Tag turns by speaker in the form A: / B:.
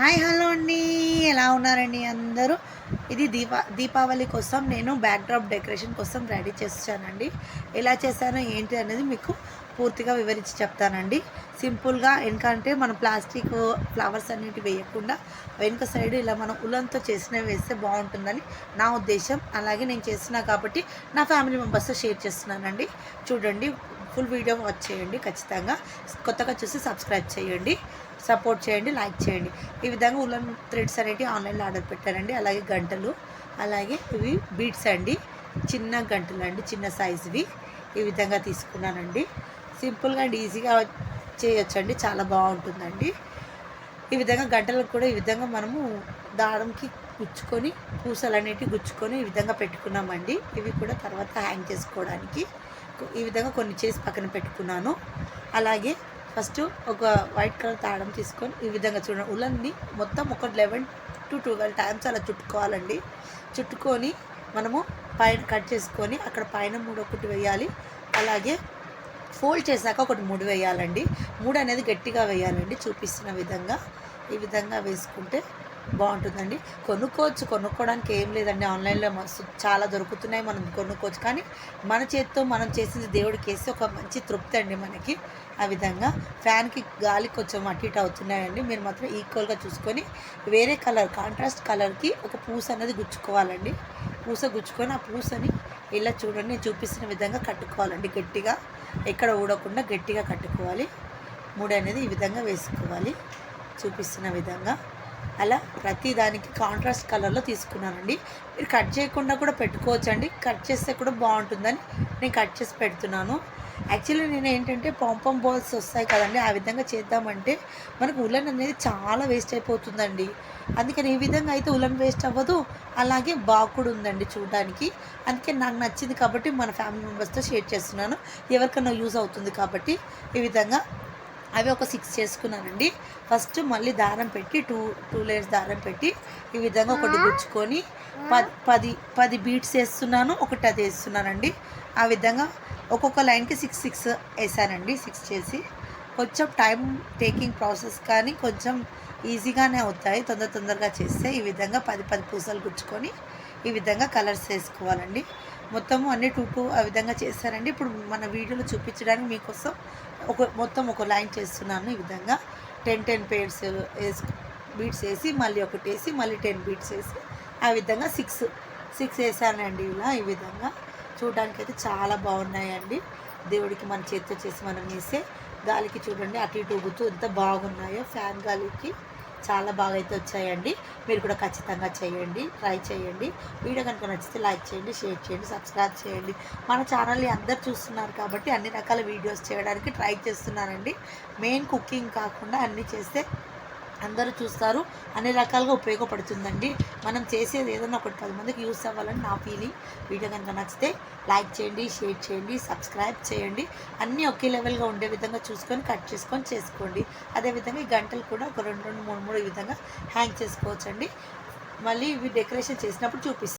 A: Hi hello అండి. ఎలా ఉన్నారండి అందరూ? ఇది దీపా దీపావళి కోసం నేను బ్యాక్డ్రాప్ డెకరేషన్ కోసం రెడీ చేస్తానండి. ఎలా చేశానో ఏంటి అనేది మీకు పూర్తిగా వివరించి చెప్తానండి. సింపుల్గా ఎందుకంటే మనం ప్లాస్టిక్ ఫ్లవర్స్ అన్నిటి వేయకుండా వెనుక సైడ్ ఇలా మనం ఉలంతో చేసినవి వేస్తే బాగుంటుందని నా ఉద్దేశం. అలాగే నేను చేస్తున్నా కాబట్టి నా ఫ్యామిలీ మెంబర్స్తో షేర్ చేస్తున్నానండి. చూడండి ఫుల్ వీడియో వాచ్ చేయండి ఖచ్చితంగా. కొత్తగా చూసి సబ్స్క్రైబ్ చేయండి. సపోర్ట్ చేయండి లైక్ చేయండి. ఈ విధంగా ఉలన్ థ్రెడ్స్ అనేవి ఆన్లైన్లో ఆర్డర్ పెట్టానండి అలాగే గంటలు అలాగే ఇవి బీట్స్ అండి. చిన్న గంటలు అండి చిన్న సైజువి ఈ విధంగా తీసుకున్నానండి. సింపుల్గా అండ్ ఈజీగా చేయొచ్చండి చాలా బాగుంటుందండి. ఈ విధంగా గంటలకు కూడా ఈ విధంగా మనము దారంకి గుచ్చుకొని పూసలు అనేటివి గుచ్చుకొని ఈ విధంగా పెట్టుకున్నామండి. ఇవి కూడా తర్వాత హ్యాంగ్ చేసుకోవడానికి. ఈ విధంగా కొన్ని చేసి పక్కన పెట్టుకున్నాను. అలాగే ఫస్ట్ ఒక వైట్ కలర్ తాళం తీసుకొని ఈ విధంగా చూడండి. ఉలన్ని మొత్తం ఒక లెవెన్ టు ట్వెల్వ్ టైమ్స్ అలా చుట్టుకోవాలండి. చుట్టుకొని మనము పైన కట్ చేసుకొని అక్కడ పైన మూడు ఒకటి వేయాలి. అలాగే ఫోల్డ్ చేశాక ఒకటి మూడు వేయాలండి. మూడు అనేది గట్టిగా వేయాలండి. చూపిస్తున్న విధంగా. ఈ విధంగా వేసుకుంటే బాగుంటుందండి. కొనుక్కోవచ్చు. కొనుక్కోవడానికి ఏం లేదండి. ఆన్లైన్లో మస్తు చాలా దొరుకుతున్నాయి మనం కొనుక్కోవచ్చు. కానీ మన చేతితో మనం చేసింది దేవుడికి వేసి ఒక మంచి తృప్తి అండి మనకి. ఆ విధంగా ఫ్యాన్కి గాలి కొంచెం అటు ఇటు అవుతున్నాయండి. మీరు మాత్రం ఈక్వల్గా చూసుకొని వేరే కలర్ కాంట్రాస్ట్ కలర్కి ఒక పూస అనేది గుచ్చుకోవాలండి. పూస గుచ్చుకొని ఆ పూసని ఇలా చూడండి. నేను చూపిస్తున్న విధంగా కట్టుకోవాలండి గట్టిగా. ఎక్కడ ఊడకుండా గట్టిగా కట్టుకోవాలి. మూడు అనేది ఈ విధంగా వేసుకోవాలి. చూపిస్తున్న విధంగా. అలా ప్రతి దానికి కాంట్రాస్ట్ కలర్లో తీసుకున్నానండి. మీరు కట్ చేయకుండా కూడా పెట్టుకోవచ్చండి. కట్ చేస్తే కూడా బాగుంటుందని నేను కట్ చేసి పెడుతున్నాను. యాక్చువల్లీ నేను ఏంటంటే పాంపం బాల్స్ వస్తాయి కదండి. ఆ విధంగా చేద్దామంటే మనకు ఉలన్ అనేది చాలా వేస్ట్ అయిపోతుందండి. అందుకని ఈ విధంగా అయితే ఉలన్ వేస్ట్ అవ్వదు. అలాగే బాగా కూడా ఉందండి చూడడానికి. అందుకే నాకు నచ్చింది కాబట్టి మన ఫ్యామిలీ మెంబర్స్తో షేర్ చేస్తున్నాను. ఎవరికైనా యూజ్ అవుతుంది కాబట్టి ఈ విధంగా అవి ఒక సిక్స్ చేసుకున్నానండి. ఫస్ట్ మళ్ళీ దారం పెట్టి టూ టూ లేయర్స్ దారం పెట్టి ఈ విధంగా ఒకటి గుచ్చుకొని పది పది పది బీట్స్ వేస్తున్నాను ఒకటి అది వేస్తున్నానండి. ఆ విధంగా ఒక్కొక్క లైన్కి సిక్స్ సిక్స్ వేసానండి సిక్స్ చేసి. కొంచెం టైం టేకింగ్ ప్రాసెస్ కానీ కొంచెం ఈజీగానే అవుతాయి తొందర తొందరగా చేస్తే ఈ విధంగా పది పది పూసలు గుచ్చుకొని ఈ విధంగా కలర్స్ వేసుకోవాలండి. మొత్తము అన్ని టూ టూ ఆ విధంగా చేస్తారండి ఇప్పుడు మన వీడియోలో చూపించడానికి మీకోసం ఒక మొత్తం ఒక లైన్ చేస్తున్నాను ఈ విధంగా. టెన్ టెన్ పేర్స్ వేసి బీట్స్ వేసి మళ్ళీ ఒకటి వేసి మళ్ళీ టెన్ బీట్స్ వేసి ఆ విధంగా సిక్స్ సిక్స్ వేసానండి ఇలా ఈ విధంగా. చూడడానికి అయితే చాలా బాగున్నాయండి. దేవుడికి మన చేతితో చేసి మనం వేసే గాలికి చూడండి అటు ఇటు ఊగుతూ ఎంత బాగున్నాయో ఫ్యాన్ గాలికి. చాలా బాగా అయితే వచ్చాయండి. మీరు కూడా ఖచ్చితంగా చేయండి ట్రై చేయండి. వీడియో కనుక నచ్చితే లైక్ చేయండి షేర్ చేయండి సబ్స్క్రైబ్ చేయండి. మన ఛానల్ని అందరు చూస్తున్నారు కాబట్టి అన్ని రకాల వీడియోస్ చేయడానికి ట్రై చేస్తున్నానండి. మెయిన్ కుకింగ్ కాకుండా అన్నీ చేస్తే అందరూ చూస్తారు. అన్ని రకాలుగా ఉపయోగపడుతుందండి. మనం చేసేది ఏదైనా ఒకటి పది మందికి యూస్ అవ్వాలని నా ఫీలింగ్ వీడియో కనుక నచ్చితే లైక్ చేయండి షేర్ చేయండి సబ్స్క్రైబ్ చేయండి. అన్నీ ఒకే లెవెల్గా ఉండే విధంగా చూసుకొని కట్ చేసుకొని చేసుకోండి. అదేవిధంగా ఈ గంటలు కూడా ఒక రెండు రెండు మూడు మూడు విధంగా హ్యాంగ్ చేసుకోవచ్చండి. మళ్ళీ ఇవి డెకరేషన్ చేసినప్పుడు చూపిస్తాను